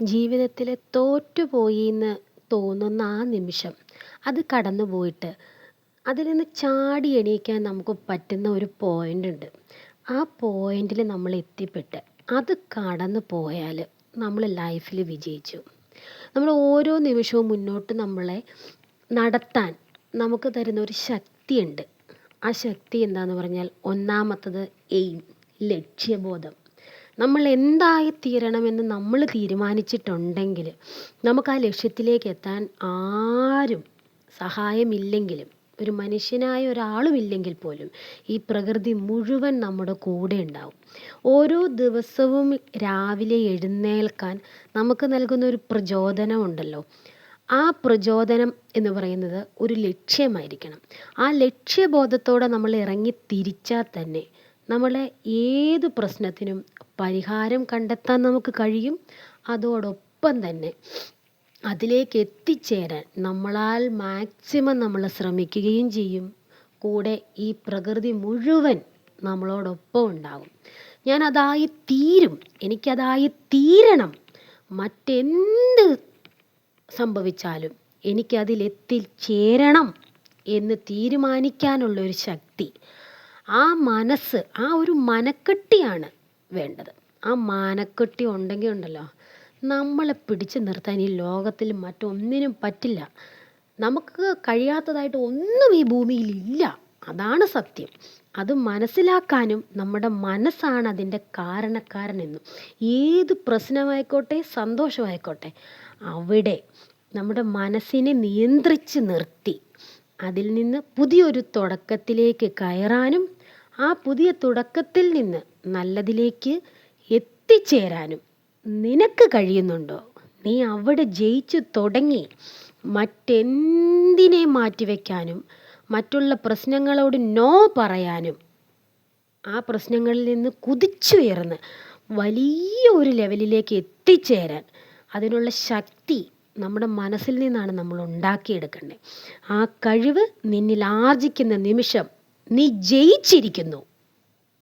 ജീവിതത്തിൽ തോറ്റുപോയി എന്ന് തോന്നുന്ന ആ നിമിഷം അത് കടന്നു പോയിട്ട് അതിൽ നിന്ന് ചാടി എണീക്കാൻ നമുക്ക് പറ്റുന്ന ഒരു പോയിന്റ് ഉണ്ട്. ആ പോയിന്റിൽ നമ്മൾ എത്തിപ്പെട്ട് അത് കടന്നു പോയാൽ നമ്മൾ ലൈഫിൽ വിജയിച്ചു. നമ്മൾ ഓരോ നിമിഷവും മുന്നോട്ട് നമ്മളെ നടത്താൻ നമുക്ക് തരുന്ന ഒരു ശക്തിയുണ്ട്. ആ ശക്തി എന്താണെന്ന് പറഞ്ഞാൽ ഒന്നാമത്തത് എയിം ലക്ഷ്യബോധം. നമ്മൾ എന്തായി തീരണമെന്ന് നമ്മൾ തീരുമാനിച്ചിട്ടുണ്ടെങ്കിൽ നമുക്ക് ആ ലക്ഷ്യത്തിലേക്ക് എത്താൻ ആരും സഹായമില്ലെങ്കിലും ഒരു മനുഷ്യനായ ഒരാളും ഇല്ലെങ്കിൽ പോലും ഈ പ്രകൃതി മുഴുവൻ നമ്മുടെ കൂടെ ഉണ്ടാവും. ഓരോ ദിവസവും രാവിലെ എഴുന്നേൽക്കാൻ നമുക്ക് നൽകുന്ന ഒരു പ്രചോദനമുണ്ടല്ലോ. ആ പ്രചോദനം എന്ന് പറയുന്നത് ഒരു ലക്ഷ്യമായിരിക്കണം. ആ ലക്ഷ്യബോധത്തോടെ നമ്മൾ ഇറങ്ങി തിരിച്ചാൽ തന്നെ നമ്മളെ ഏത് പ്രശ്നത്തിനും പരിഹാരം കണ്ടെത്താൻ നമുക്ക് കഴിയും. അതോടൊപ്പം തന്നെ അതിലേക്ക് എത്തിച്ചേരാൻ നമ്മളാൽ മാക്സിമം നമ്മൾ ശ്രമിക്കുകയും ചെയ്യും. കൂടെ ഈ പ്രകൃതി മുഴുവൻ നമ്മളോടൊപ്പം ഉണ്ടാകും. ഞാൻ അതായി തീരും. എനിക്കതായി തീരണം. മറ്റെന്ത് സംഭവിച്ചാലും എനിക്കതിലെത്തിച്ചേരണം എന്ന് തീരുമാനിക്കാനുള്ള ഒരു ശക്തി ആ മനസ്സ് ആ ഒരു മനക്കെട്ടിയാണ് വേണ്ടത്. ആ മനക്കെട്ടി ഉണ്ടെങ്കിൽ ഉണ്ടല്ലോ നമ്മളെ പിടിച്ചു നിർത്താൻ ഈ ലോകത്തിൽ മറ്റൊന്നിനും പറ്റില്ല. നമുക്ക് കഴിയാത്തതായിട്ട് ഒന്നും ഈ ഭൂമിയിലില്ല അതാണ് സത്യം. അത് മനസ്സിലാക്കാനും നമ്മുടെ മനസ്സാണ് അതിന്റെ കാരണക്കാരനെന്നും. ഏത് പ്രശ്നമായിക്കോട്ടെ സന്തോഷമായിക്കോട്ടെ അവിടെ നമ്മുടെ മനസ്സിനെ നിയന്ത്രിച്ച് നിർത്തി. അതിൽ നിന്ന് പുതിയൊരു തുടക്കത്തിലേക്ക് കയറാനും ആ പുതിയ തുടക്കത്തിൽ നിന്ന് നല്ലതിലേക്ക് എത്തിച്ചേരാനും നിനക്ക് കഴിയുന്നുണ്ടോ? നീ അവിടെ ജയിച്ചു തുടങ്ങി മറ്റെന്തിനെ മാറ്റിവെക്കാനും മറ്റുള്ള പ്രശ്നങ്ങളോട് നോ പറയാനും ആ പ്രശ്നങ്ങളിൽ നിന്ന് കുതിച്ചുയർന്ന് വലിയ ഒരു ലെവലിലേക്ക് എത്തിച്ചേരാൻ അതിനുള്ള ശക്തി നമ്മുടെ മനസ്സിൽ നിന്നാണ് നമ്മൾ ഉണ്ടാക്കിയെടുക്കേണ്ടത്. ആ കഴിവ് നിന്നിൽ ആർജിക്കുന്ന നിമിഷം നീ ജയിച്ചിരിക്കുന്നു.